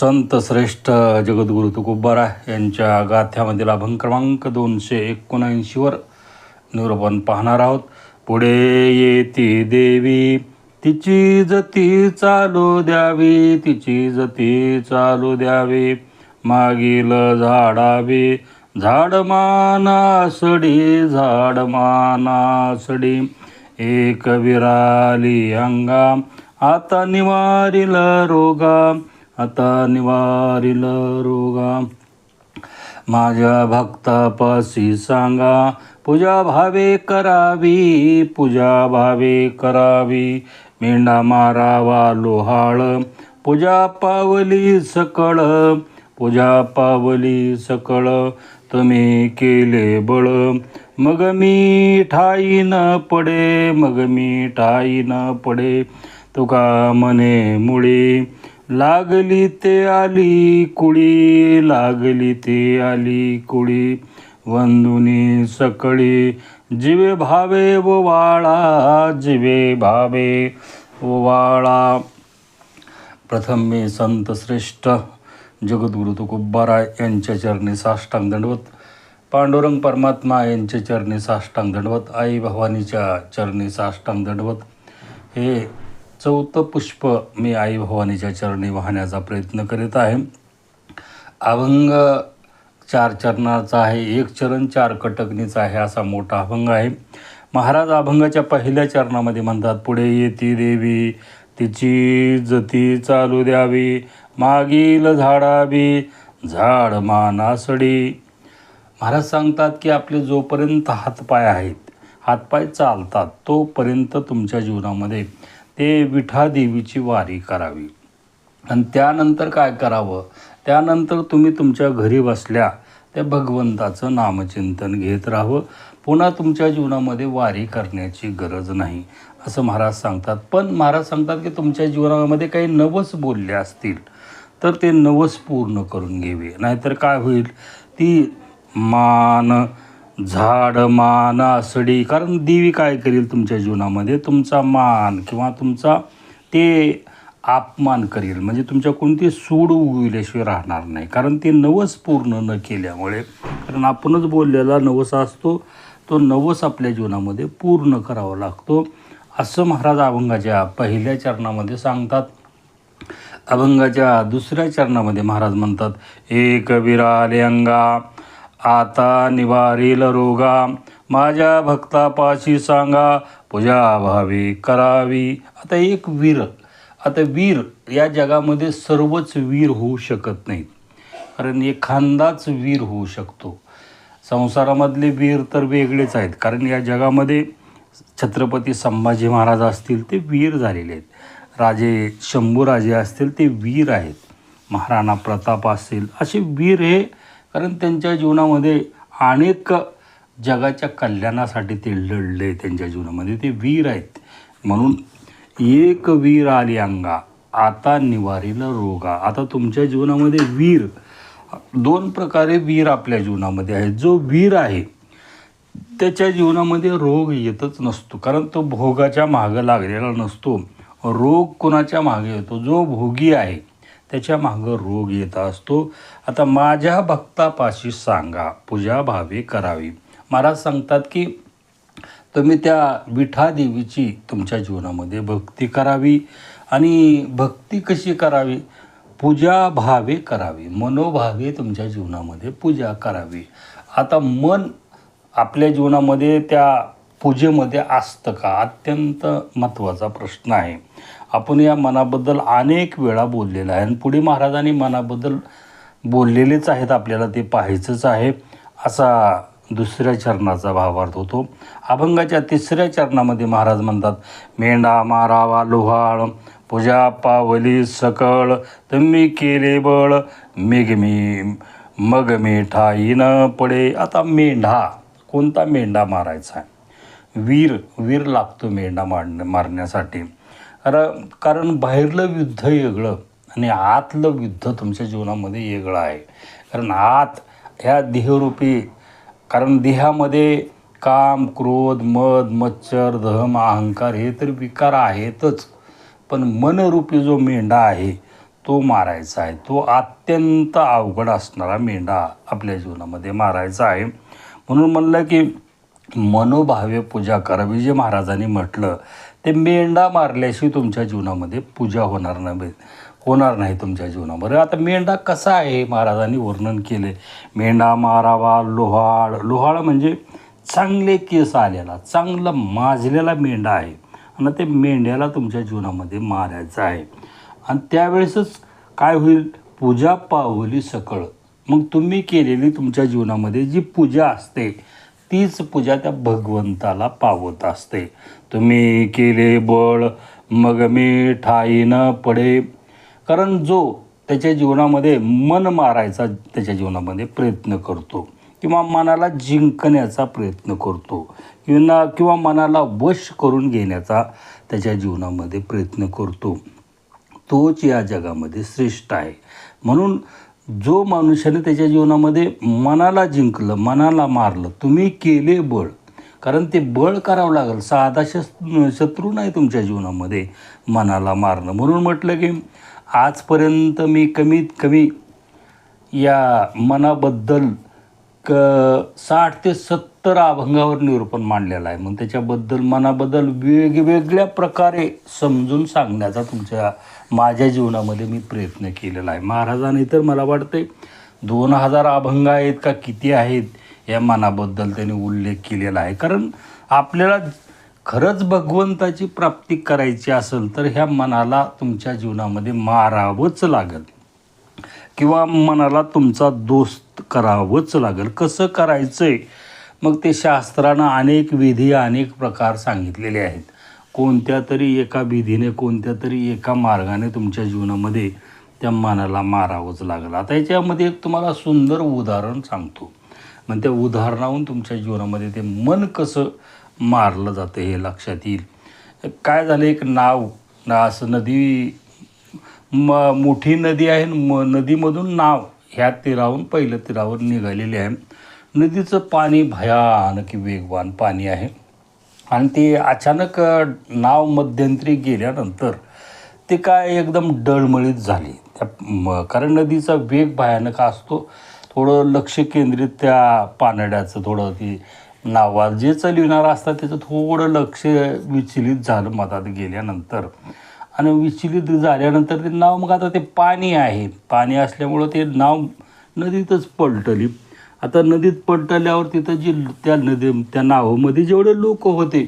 संत श्रेष्ठ जगद्गुरु तुकोबारा यांच्या गाथ्यामधील अभंग क्रमांक दोनशे एकोणऐंशीवर निरूपण पाहणार आहोत. पुढे येती देवी तिची जती चालू द्यावी तिची जती चालू द्यावी. मागील झाडावी झाड मानासडी झाड मानासडी एक विराली अंगा आता निवारील रोगा आता निवारिल रोगा. माझ्या भक्तापाशी सांगा पूजा भावे करावी पूजा भावे करावी. मेंढा मारावा लोहाळ पूजा पावली सकळ पूजा पावली सकळ. तुम्ही केले बळ मग मी ठाई न पडे मग मी ठाई न पडे. तुका मने मुळी लागली ते आली कुळी लागली ते आली कुळी. वंदुनी सकळी जिवे भावे वाळा जिवे भावे वाळा. प्रथम मी संत श्रेष्ठ जगद्गुरु तुकोबारा यांच्या चरणी साष्टांग दंडवत. पांडुरंग परमात्मा यांच्या चरणी साष्टांग दंडवत. आई भवानीच्या चरणी साष्टांग दंडवत. हे चौथं पुष्प मी आई भवानीच्या चरणी वाहण्याचा प्रयत्न करीत आहे. अभंग चार चरणाचा आहे एक चरण चार कटकणीचा आहे असा मोठा अभंग आहे. महाराज अभंगाच्या पहिल्या चरणामध्ये म्हणतात पुढे येती देवी तिची जती चालू द्यावी मागील झाडावी झाड मानासडी. महाराज सांगतात की आपले जोपर्यंत हातपाय आहेत हातपाय चालतात तोपर्यंत तुमच्या जीवनामध्ये ते विठादेवीची वारी करावी. आणि त्यानंतर काय करावं? त्यानंतर तुम्ही तुमच्या घरी बसल्या त्या भगवंताचं नामचिंतन घेत राहावं. पुन्हा तुमच्या जीवनामध्ये वारी करण्याची गरज नाही असं महाराज सांगतात. पण महाराज सांगतात की तुमच्या जीवनामध्ये काही नवस बोलले असतील तर ते नवस पूर्ण करून घ्यावे. नाहीतर काय होईल? ती मान झाड मान आसडी कारण देवी काय करेल तुमच्या जीवनामध्ये? तुमचा मान किंवा तुमचा ते अपमान करेल. म्हणजे तुमच्या कोणती सूड उगविल्याशिवाय राहणार नाही. कारण ते नवस पूर्ण न केल्यामुळे कारण आपणच बोललेला नवस असतो तो नवस आपल्या जीवनामध्ये पूर्ण करावा लागतो. असं महाराज अभंगाच्या पहिल्या चरणामध्ये सांगतात. अभंगाच्या दुसऱ्या चरणामध्ये महाराज म्हणतात एक विराले अंगा आता निवारील रोगा माझ्या भक्तापाशी सांगा पूजा भावी करावी. आता एक वीर आता वीर या जगामध्ये सर्वच वीर होऊ शकत नाहीत. कारण एखादाच वीर होऊ शकतो. संसारामधले वीर तर वेगळेच आहेत. कारण या जगामध्ये छत्रपती संभाजी महाराज असतील ते वीर झालेले आहेत. राजे शंभूराजे असतील ते वीर आहेत. महाराणा प्रताप असतील असे वीर हे कारण त्यांच्या जीवनामध्ये अनेक जगाच्या कल्याणासाठी ते लढले त्यांच्या जीवनामध्ये. ते वीर आहेत. म्हणून एक वीर आली अंगा आता निवारीला रोगा. आता तुमच्या जीवनामध्ये वीर दोन प्रकारे वीर आपल्या जीवनामध्ये आहे जो वीर आहे त्याच्या जीवनामध्ये रोग येतच नसतो. कारण तो भोगाच्या मागं लागलेला नसतो. रोग कोणाच्या मागे येतो? जो भोगी आहे त्याच्या मागं रोग येत असतो. आता माझ्या भक्तापाशी सांगा पूजा भावे करावी. महाराज सांगतात की तुम्ही त्या विठा देवीची तुमच्या जीवनामध्ये भक्ती करावी आणि भक्ती कशी करावी? पूजा भावे करावी. मनोभावे तुमच्या जीवनामध्ये पूजा करावी. आता मन आपल्या जीवनामध्ये त्या पूजेमध्ये असतं का? अत्यंत महत्त्वाचा प्रश्न आहे. आपण या मनाबद्दल अनेक वेळा बोललेला आहे. आणि पुढे महाराजांनी मनाबद्दल बोललेलेच आहेत. आपल्याला ते पाहायचंच आहे. असा दुसऱ्या चरणाचा भावार्थ होतो. अभंगाच्या तिसऱ्या चरणामध्ये महाराज म्हणतात मेंढा मारावा लोहाळ पूजा पावली सकळ तुम्ही केले बळ मेघमी मग मेठा न पडे. आता मेंढा कोणता मेंढा मारायचा आहे? वीर वीर लागतो मेंढा मार मारण्यासाठी. कारण कारण बाहेरलं युद्ध वेगळं आणि आतलं युद्ध तुमच्या जीवनामध्ये वेगळं आहे. कारण आत ह्या देहरूपी कारण देहामध्ये काम क्रोध मद मच्छर धम अहंकार हे तर विकार आहेतच. पण मनरूपी जो मेंढा आहे तो मारायचा आहे. तो अत्यंत अवघड असणारा मेंढा आपल्या जीवनामध्ये मारायचा आहे. म्हणून म्हणलं की मनोभावे पूजा करावी जे महाराजांनी म्हटलं ते मेंढा मारल्याशिवाय तुमच्या जीवनामध्ये पूजा होणार नाही होणार नाही तुमच्या जीवनामध्ये. आता मेंढा कसा आहे? महाराजांनी वर्णन केले मेंढा मारावा लोहाळ. लोहाळ म्हणजे चांगले केस आलेला चांगला माजलेला मेंढा आहे. आणि ते मेंढ्याला तुमच्या जीवनामध्ये मारायचं आहे. आणि त्यावेळेसच काय होईल? पूजा पावली सकळ. मग तुम्ही केलेली तुमच्या जीवनामध्ये जी पूजा असते तीच पूजा त्या भगवंताला पावत असते. तुम्ही केले बळ मग मी ठाई न पडे. कारण जो त्याच्या जीवनामध्ये मन मारायचा त्याच्या जीवनामध्ये प्रयत्न करतो. किंवा मनाला जिंकण्याचा प्रयत्न करतो. किंवा किंवा मनाला वश करून घेण्याचा त्याच्या जीवनामध्ये प्रयत्न करतो. तोच या जगामध्ये श्रेष्ठ आहे. म्हणून जो मनुष्याने त्याच्या जीवनामध्ये मनाला जिंकलं मनाला मारलं तुम्ही केले बळ. कारण ते बळ करावं लागेल. साधा शस् शत्रू नाही तुमच्या जीवनामध्ये मनाला मारणं. म्हणून म्हटलं की आजपर्यंत मी कमीत कमी या मनाबद्दल क साठ ते सत्तर अभंगावर निरूपण मांडलेलं आहे. मग त्याच्याबद्दल मनाबद्दल वेगवेगळ्या प्रकारे समजून सांगण्याचा तुमच्या माझ्या जीवनामध्ये मी प्रयत्न केलेला आहे. महाराजांनी तर मला वाटते दोन हजार अभंग आहेत का किती आहेत या मनाबद्दल त्यांनी उल्लेख केलेला आहे. कारण आपल्याला खरंच भगवंताची प्राप्ती करायची असेल तर ह्या मनाला तुमच्या जीवनामध्ये मारावंच लागेल. किंवा मनाला तुमचा दोस्त करावंच लागेल. कसं करायचं आहे मग ते शास्त्रानं अनेक विधी अनेक प्रकार सांगितलेले आहेत. कोणत्या तरी एका विधीने कोणत्या तरी एका मार्गाने तुमच्या जीवनामध्ये त्या मनाला मारावंच लागलं. आता याच्यामध्ये एक तुम्हाला सुंदर उदाहरण सांगतो. मग त्या उदाहरणाहून तुमच्या जीवनामध्ये ते मन कसं मारलं जातं हे लक्षात येईल. काय झालं एक नाव ना असं नदी म मोठी नदी आहे म नदीमधून नाव ह्या तीरावरून पहिल्या तीरावर निघालेली आहे. नदीचं पाणी भयानक वेगवान पाणी आहे. आणि ते अचानक नाव मध्यंतरी गेल्यानंतर ते काय एकदम डळमळीत झाली. त्या म कारण नदीचा वेग भयानक असतो. थोडं लक्ष केंद्रित त्या पानड्याचं थोडं ती नावा जे चालविणार असतात त्याचं थोडं लक्ष विचलित झालं मधात गेल्यानंतर. आणि विचलित झाल्यानंतर ते नाव मग आता ते पाणी आहे. पाणी असल्यामुळं ते नाव नदीतच पलटली. आता नदीत पडटल्यावर तिथं जी त्या नदी त्या नावामध्ये जेवढे लोक होते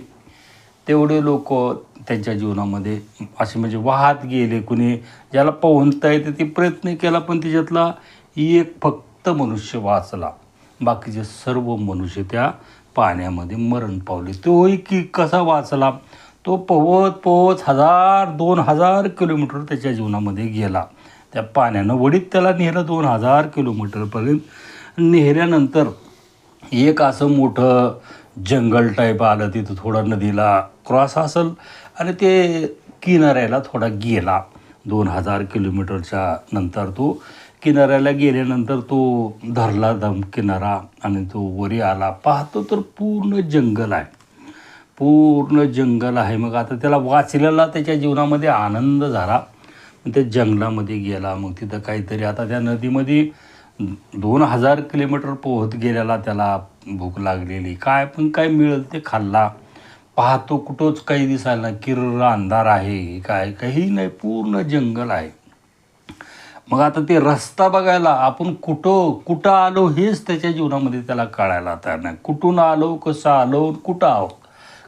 तेवढे लोक त्यांच्या जीवनामध्ये असे म्हणजे वाहत गेले. कुणी ज्याला पोहणता येते ते प्रयत्न केला पण त्याच्यातला एक फक्त मनुष्य वाचला. बाकीचे सर्व मनुष्य त्या पाण्यामध्ये मरण पावले. तोही की कसा वाचला? तो पोहत पोहत हजार दोन हजार किलोमीटर त्याच्या जीवनामध्ये गेला. त्या पाण्यानं वडीत त्याला नेलं दोन हजार किलोमीटरपर्यंत. नेहऱ्यानंतर एक असं मोठं जंगल टाईप आलं तिथं थोडं नदीला क्रॉस असेल आणि ते किनाऱ्याला थोडा गेला. दोन हजार किलोमीटरच्या नंतर तो किनाऱ्याला गेल्यानंतर तो धरला दम किनारा आणि तो वरी आला. पाहतो तर पूर्ण जंगल आहे. पूर्ण जंगल आहे. मग आता त्याला वाचलेला त्याच्या जीवनामध्ये आनंद झाला. त्या जंगलामध्ये गेला. मग तिथं काहीतरी आता त्या नदीमध्ये दोन हजार किलोमीटर पोहत गेलेला त्याला भूक लागलेली. काय पण काय मिळेल ते खाल्ला. पाहतो कुठंच काही दिसायला नाही. किर्र अंधार आहे काय काही नाही पूर्ण जंगल आहे. मग आता ते रस्ता बघायला आपण कुठं कुठं आलो हेच त्याच्या जीवनामध्ये त्याला कळायला तयार नाही. कुठून आलो कसं आलो कुठं आहोत?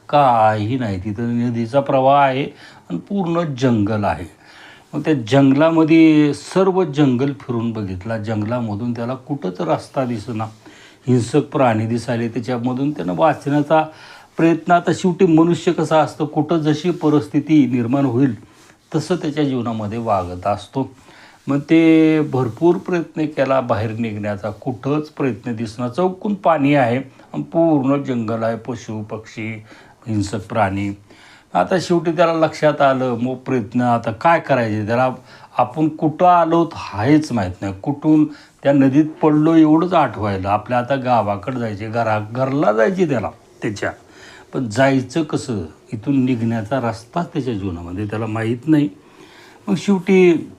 काही नाही. तिथं नदीचा प्रवाह आहे आणि पूर्ण जंगल आहे. मग त्या जंगलामध्ये सर्व जंगल फिरून बघितला. जंगलामधून त्याला कुठंच रस्ता दिसेना. हिंसक प्राणी दिसायले त्याच्यामधून. त्यानं वाचण्याचा प्रयत्न आता शेवटी मनुष्य कसा असतं कुठं जशी परिस्थिती निर्माण होईल तसं त्याच्या जीवनामध्ये वागत असतो. मग ते भरपूर प्रयत्न केला बाहेर निघण्याचा. कुठंच प्रयत्न दिसणार चौकून पाणी आहे. पूर्ण जंगल आहे. पशु पक्षी हिंसक प्राणी. आता शेवटी त्याला लक्षात आलं मग प्रयत्न आता काय करायचे? त्याला आपण कुठं आलो हाच माहीत नाही. कुठून त्या नदीत पडलो एवढंच आठवायला. आपल्या आता गावाकडं जायचे घरा घरला जायचे त्याला त्याच्या. पण जायचं कसं? इथून निघण्याचा रस्ताच त्याच्या जीवनामध्ये त्याला माहीत नाही. मग शेवटी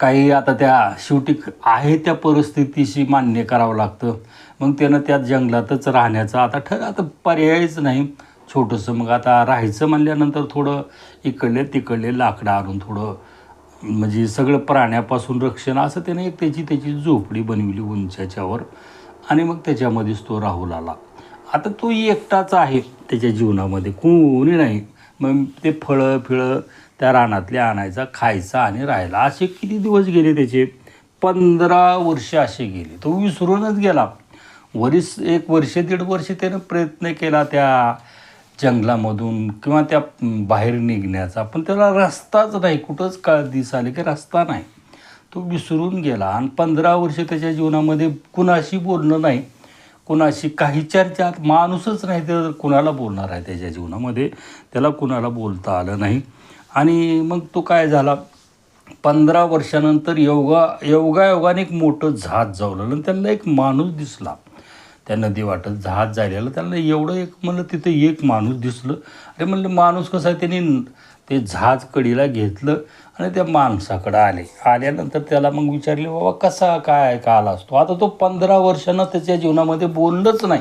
काही आता त्या शेवटी आहे त्या परिस्थितीशी मान्य करावं लागतं. मग त्यानं त्या जंगलातच राहण्याचा आता ठर आता पर्यायच नाही. छोटंसं मग आता राहायचं म्हणल्यानंतर थोडं इकडले तिकडले लाकडं आणून थोडं म्हणजे सगळं प्राण्यापासून रक्षण असं त्याने एक त्याची त्याची झोपडी बनविली उंचाच्यावर आणि मग त्याच्यामध्येच तो राहू लागला. आता तो एकटाच आहे त्याच्या जीवनामध्ये कोणी नाही. मग ते फळं फिळं त्या रानातले आणायचा खायचा आणि राहायला. असे किती दिवस गेले त्याचे? पंधरा वर्ष असे गेले. तो विसरूनच गेला. वरीस एक वर्ष दीड वर्ष त्यानं प्रयत्न केला त्या जंगलामधून किंवा त्या बाहेर निघण्याचा. पण त्याला रस्ताच नाही. कुठंच काळ दिस आले की रस्ता नाही. तो विसरून गेला. आणि पंधरा वर्ष त्याच्या जीवनामध्ये कुणाशी बोलणं नाही. कुणाशी काही चर्चा माणूसच नाही. तर कुणाला बोलणार आहे त्याच्या जीवनामध्ये? त्याला कुणाला बोलता आलं नाही. आणि मग तो काय झाला? पंधरा वर्षानंतर योगा योगायोगाने एक मोठं झात जावलं. आणि त्यांना एक माणूस दिसला. त्या नदी वाटत जहाज जायला त्यांना एवढं एक म्हणलं तिथं एक माणूस दिसलं. अरे म्हणलं माणूस कसा आहे? त्यांनी ते जहाज कडीला घेतलं आणि त्या माणसाकडं आले. आल्यानंतर त्याला मग विचारले बाबा कसा काय का आला असतो? आता तो पंधरा वर्षानं त्याच्या जीवनामध्ये बोललंच नाही.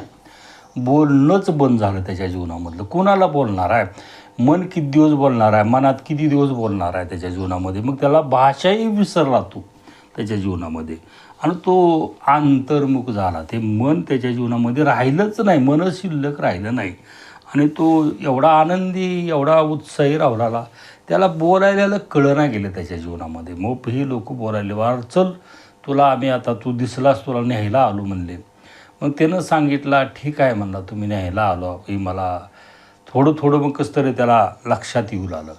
बोलणंच बंद झालं त्याच्या जीवनामधलं. कोणाला बोलणार आहे? मन किती दिवस बोलणार आहे? मनात किती दिवस बोलणार आहे त्याच्या जीवनामध्ये? मग त्याला भाषाही विसरला तो त्याच्या जीवनामध्ये. आणि तो अंतर्मुख झाला. ते मन त्याच्या जीवनामध्ये राहिलंच नाही. मन शिल्लक राहिलं नाही. आणि तो एवढा आनंदी एवढा उत्साही राहिला. त्याला बोलायला कळं नाही गेलं त्याच्या जीवनामध्ये. मग हे लोक बोलायले वार चल तुला आम्ही आता तू दिसलास तुला न्यायला आलो म्हणले. मग त्यानं सांगितलं ठीक आहे म्हणला तुम्ही न्यायला आलो. हे मला थोडं थोडं मग कसं तरी त्याला लक्षात येऊ लागलं.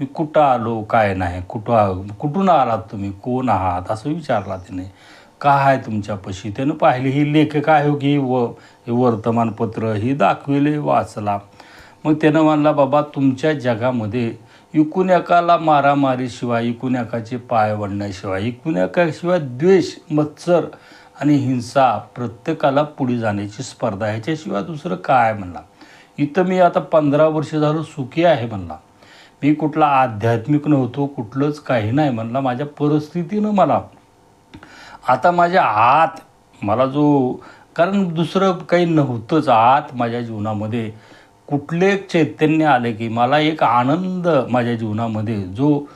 मी कुठं आलो? काय नाही? कुठं कुठून आलात तुम्ही? कोण आहात? असं विचारला त्याने. का आहे तुमच्यापाशी? त्यानं पाहिले ही लेखक आहे हो की व वर्तमानपत्र ही दाखविले वाचला. मग त्यानं म्हणला बाबा तुमच्या जगामध्ये इकुन्याकाला एकाला मारामारीशिवाय इकुन्याकाचे एकाचे पाय वडण्याशिवाय इकुन्याकाशिवाय एकाशिवाय द्वेष मत्सर आणि हिंसा प्रत्येकाला पुढे जाण्याची स्पर्धा ह्याच्याशिवाय दुसरं काय म्हणला. इथं मी आता पंधरा वर्ष झालं सुखी आहे म्हणला. मी कुठला आध्यात्मिक नव्हतो कुठलंच काही नाही म्हणला. माझ्या परिस्थितीनं मला आता माझ्या आत मला जो कारण दुसरं काही नव्हतंच आत माझ्या जीवनामध्ये. कुठले चैतन्य आले की मला एक आनंद माझ्या जीवनामध्ये जो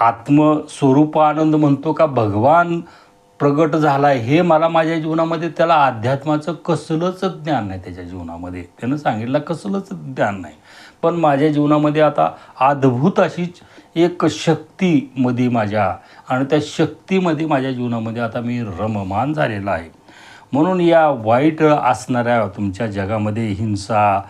आत्मस्वरूप आनंद म्हणतो का भगवान प्रगट झाला हे मला माझ्या जीवनामध्ये त्याला अध्यात्माचं कसलंच ज्ञान नाही त्याच्या जीवनामध्ये. त्यानं सांगितलं कसलंच ज्ञान नाही. पण माझ्या जीवनामध्ये आता अद्भुत अशीच एक शक्तीमध्ये माझ्या आणि त्या शक्तीमध्ये माझ्या जीवनामध्ये आता मी रममान झालेला आहे. म्हणून या वाईट असणाऱ्या तुमच्या जगामध्ये हिंसा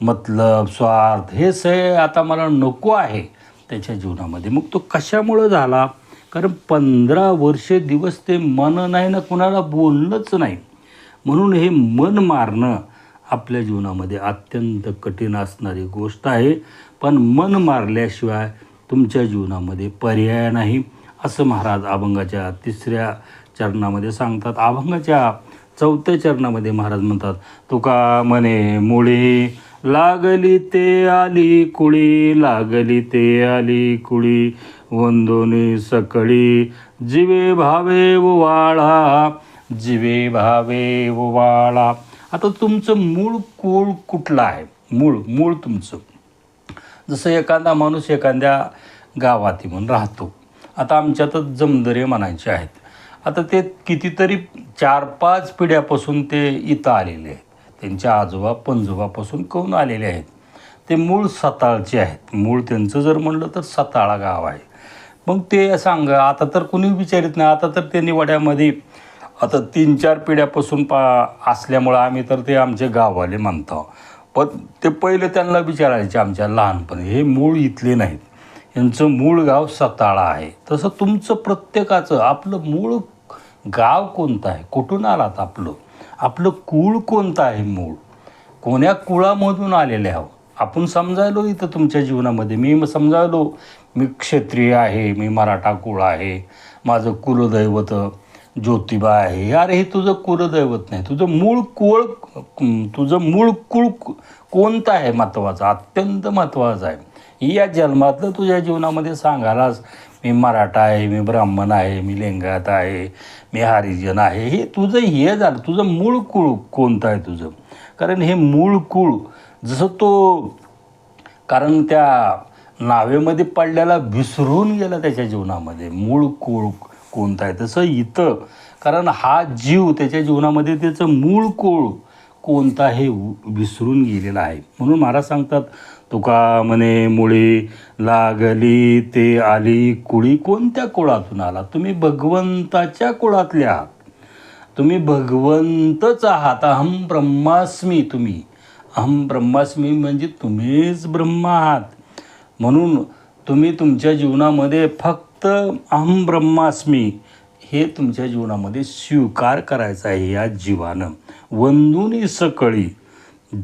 मतलब स्वार्थ हे सगळे आता मला नको आहे. त्याच्या जीवनामध्ये मग तो कशामुळं झाला? कारण पंधरा वर्षे दिवस ते मन नाही ना कुणाला बोलणंच नाही. म्हणून हे मन मारणं आपल्या जीवनामध्ये अत्यंत कठीण असणारी गोष्ट आहे. पण मन मारल्याशिवाय तुमच्या जीवनामध्ये पर्याय नाही असं महाराज अभंगाच्या तिसऱ्या चरणामध्ये सांगतात. अभंगाच्या चौथ्या चरणामध्ये महाराज म्हणतात तुका म्हणे मुळी लागली ते आली कुळी लागली ते आली कुळी वंदोनी सकळी जिवे भावे वाळा जिवे भावे वाळा आता तुमचं मूळ कोळ कुठलं आहे? मूळ मूळ तुमचं. जसं एखादा माणूस एखाद्या गावात म्हणून राहतो. आता आमच्यातच जमदरे म्हणायचे आहेत. आता ते कितीतरी चार पाच पिढ्यापासून ते इथं आलेले आहेत. त्यांच्या आजोबा पणजोबापासून कोण आलेले आहेत. ते मूळ सताळचे आहेत. मूळ त्यांचं जर म्हणलं तर सताळा गाव आहे. मग ते सांग आता तर कुणी विचारित नाही. आता तर ते निवाड्यामध्ये आता तीन चार पिढ्यापासून पा असल्यामुळं आम्ही तर ते आमचे गाववाले म्हणतो पण ते पहिले त्यांना विचारायचे आमच्या लहानपणी हे मूळ इथले नाहीत. यांचं मूळ गाव सताळा आहे. तसं तुमचं प्रत्येकाचं आपलं मूळ गाव कोणतं आहे? कुठून आलात आपलं? आपलं कुळ कोणतं आहे मूळ? कोण्या कुळामधून आलेले आहो आपण समजायलो इथं तुमच्या जीवनामध्ये. मी समजायलो मी क्षत्रिय आहे मी मराठा कुळ आहे माझं कुलदैवत ज्योतिबा आहे. अरे हे तुझं कुलदैवत नाही. तुझं मूळ कुळ तुझं मूळ कुळ कोणतं आहे महत्त्वाचं अत्यंत महत्त्वाचं आहे. या जन्मातलं तुझ्या जीवनामध्ये सांगायलाच मी मराठा आहे मी ब्राह्मण आहे मी लिंगायत आहे मी हरिजन आहे. हे तुझं हे झालं. तुझं मूळ कुळ कोणतं आहे तुझं? कारण हे मूळ कुळ जसं तो कारण त्या नावेमध्ये पडल्याला विसरून गेला त्याच्या जीवनामध्ये. मूळ कुळ कोणता आहे? तसं इथं. कारण हा जीव त्याच्या जीवनामध्ये त्याचं मूळ कोळ कोणता हे विसरून गेलेला आहे. म्हणून महाराज सांगतात तुका म्हणे मुळे लागली ते आली कुळी कोणत्या कुळातून आला? तुम्ही भगवंताच्या कुळातले आहात. तुम्ही भगवंतच आहात. अहम ब्रह्मास्मी तुम्ही. अहम ब्रह्मास्मी म्हणजे तुम्हीच ब्रह्म आहात. म्हणून तुम्ही तुमच्या जीवनामध्ये फक्त अहम ब्रह्मास्मी हे तुमच्या जीवनामध्ये स्वीकार करायचा आहे या जीवानं. वंदुनी सकळी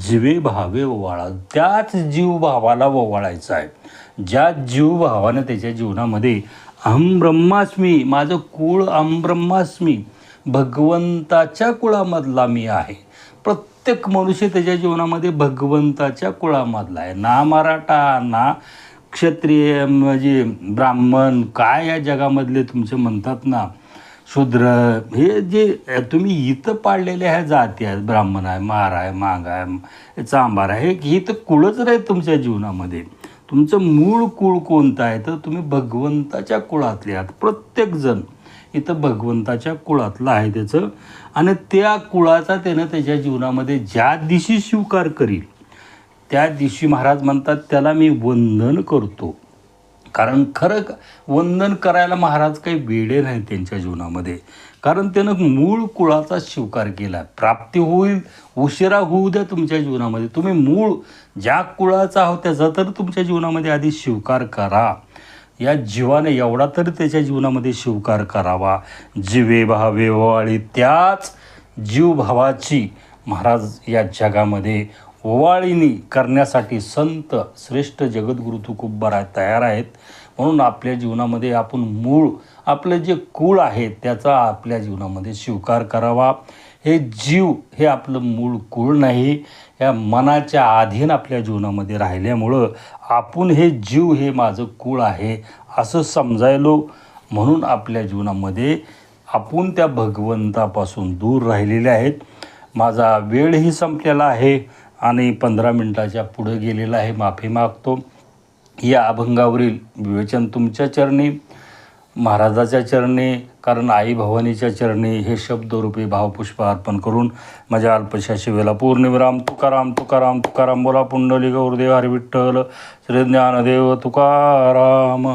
जीवे भावे ओवाळा त्याच जीव भावाला ओवाळायचा आहे. ज्या जीव भावानं त्याच्या जीवनामध्ये अहम ब्रह्मास्मी माझं कुळ अहम ब्रह्मास्मी भगवंताच्या कुळामधला मी आहे. प्रत्येक मनुष्य त्याच्या जीवनामध्ये भगवंताच्या कुळामधला आहे. ना मराठा ना क्षत्रिय म्हणजे ब्राह्मण काय या जगामधले तुमचे म्हणतात ना शूद्र हे जे तुम्ही इथं पाळलेल्या ह्या जाती आहेत ब्राह्मण आहे मार आहे मांग आहे चांभार आहे हे तर कुळच राहील तुमच्या जीवनामध्ये. तुमचं मूळ कुळ कोणतं आहे? तर तुम्ही भगवंताच्या कुळातले आहात. प्रत्येकजण इथं भगवंताच्या कुळातलं आहे त्याचं. आणि त्या कुळाचा त्यानं त्याच्या जीवनामध्ये ज्या दिवशी स्वीकार करील त्या दिवशी महाराज म्हणतात त्याला मी वंदन करतो. कारण खरं वंदन करायला महाराज काही वेडे नाही त्यांच्या जीवनामध्ये. कारण त्यानं मूळ कुळाचा स्वीकार केला. प्राप्ती होईल उशिरा होऊ द्या तुमच्या जीवनामध्ये. तुम्ही मूळ ज्या कुळाचा आहोत त्याचा तर तुमच्या जीवनामध्ये आधी स्वीकार करा. या जीवाने एवढा तरी त्याच्या जीवनामध्ये स्वीकार करावा. जीवे भावे त्याच जीवभावाची महाराज या जगामध्ये ओवाळीनी करण्यासाठी संत श्रेष्ठ जगद्गुरु बरा तयार आहेत. म्हणून आपल्या जीवनामध्ये आपण मूळ आपलं जे कुळ आहे त्याचा आपल्या जीवनामध्ये स्वीकार करावा. हे जीव हे आपलं मूळ कुळ नाही. या मनाच्या अधीन आपल्या जीवनामध्ये राहिल्यामुळं आपण हे जीव हे माझं कुळ आहे असं समजायलो. म्हणून आपल्या जीवनामध्ये आपण त्या भगवंतापासून दूर राहिलेले आहेत. माझा वेळही संपलेला आहे. आणि पंधरा मिनटाच्या पुढे गेलेला आहे माफी मागतो. या अभंगावरील विवेचन तुमच्या चरणी महाराजाच्या चरणी कारण आई भवानीच्या चरणी हे शब्दरूपी भावपुष्प अर्पण करून माझ्या अल्पशा शिवेला पूर्णविराम तुकाराम तुकाराम तुकाराम बोला पुंडलिक गौरदेव हरी श्रीज्ञानदेव श्री ज्ञानदेव तुकाराम.